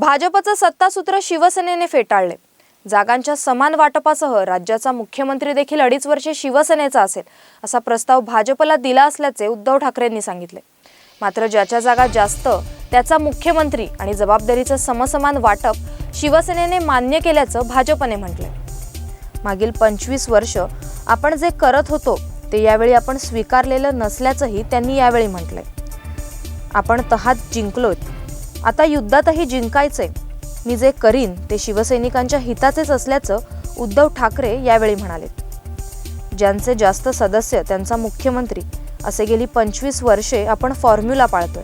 भाजपचं सत्तासूत्र शिवसेनेने फेटाळले. जागांच्या समान वाटपासह राज्याचा मुख्यमंत्री देखील अडीच वर्षे शिवसेनेचा असेल असा प्रस्ताव भाजपला दिला असल्याचे उद्धव ठाकरेंनी सांगितले. मात्र ज्याच्या जागा जास्त त्याचा मुख्यमंत्री आणि जबाबदारीचं समसमान वाटप शिवसेनेने मान्य केल्याचं भाजपने म्हटलंय. मागील पंचवीस वर्ष आपण जे करत होतो ते यावेळी आपण स्वीकारलेलं नसल्याचंही त्यांनी यावेळी म्हटलंय. आपण तहात जिंकलोत आता युद्धातही जिंकायचंय मी जे करीन ते शिवसैनिकांच्या हिताचेच असल्याचं उद्धव ठाकरे यावेळी म्हणाले. ज्यांचे जास्त सदस्य त्यांचा मुख्यमंत्री असे गेली पंचवीस वर्षे आपण फॉर्म्युला पाळतोय.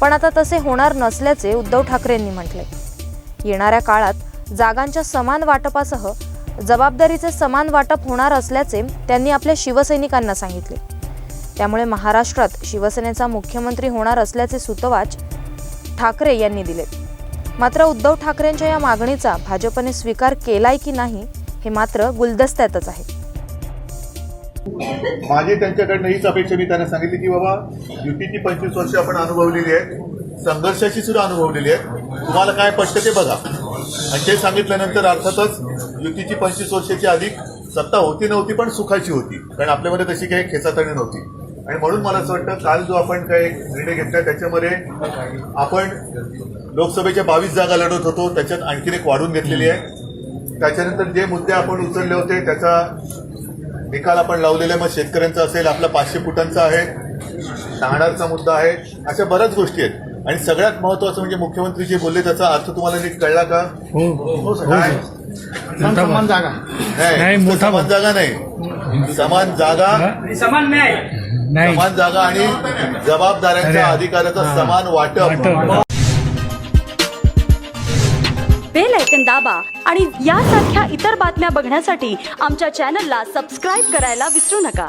पण आता तसे होणार नसल्याचे उद्धव ठाकरेंनी म्हटले. येणाऱ्या काळात जागांच्या समान वाटपासह जबाबदारीचे समान वाटप होणार असल्याचे त्यांनी आपल्या शिवसैनिकांना सांगितले. त्यामुळे महाराष्ट्रात शिवसेनेचा मुख्यमंत्री होणार असल्याचे सुतवाच ठाकरे यांनी दिले. मात्र उद्धव ठाकरेंच्या या मागणीचा भाजपने स्वीकार केलाय की नाही हे मात्र गुलदस्त्यातच आहे. माझी त्यांच्याकडनं हीच अपेक्षा मी त्यांना सांगितली की बाबा युतीची पंचवीस वर्ष आपण अनुभवलेली आहेत संघर्षाची सुद्धा अनुभवलेली आहे तुम्हाला काय पटतं ते बघा. आणि ते सांगितल्यानंतर अर्थातच युतीची पंचवीस वर्षाची अधिक सत्ता होती नव्हती पण सुखाची होती. कारण आपल्यामध्ये तशी काही खेचातणी नव्हती. आणि म्हणून मला असं वाटतं काल जो आपण काही निर्णय घेतला त्याच्यामध्ये आपण लोकसभेच्या बावीस जागा लढत होतो त्याच्यात आणखीन एक वाढून घेतलेली आहे. त्याच्यानंतर जे मुद्दे आपण उचलले होते त्याचा निकाल आपण लावलेला आहे. मग शेतकऱ्यांचा असेल आपला पाचशे फुटांचा आहे नाणारचा मुद्दा आहे अशा बऱ्याच गोष्टी आहेत. आणि सगळ्यात महत्वाचं म्हणजे मुख्यमंत्री जे बोलले त्याचा अर्थ तुम्हाला नीट कळला का? हो. काय? समान जागा. नाही समान जागा नाही. समान जागा. समान न्याय. नाही समान जागा आणि जबाबदाऱ्यांच्या. अधिकाराचं. समान वाटप वाटप. बेल ऐकन दाबा आणि यासारख्या इतर बातम्या बघण्यासाठी आमच्या चॅनलला सबस्क्राईब करायला विसरू नका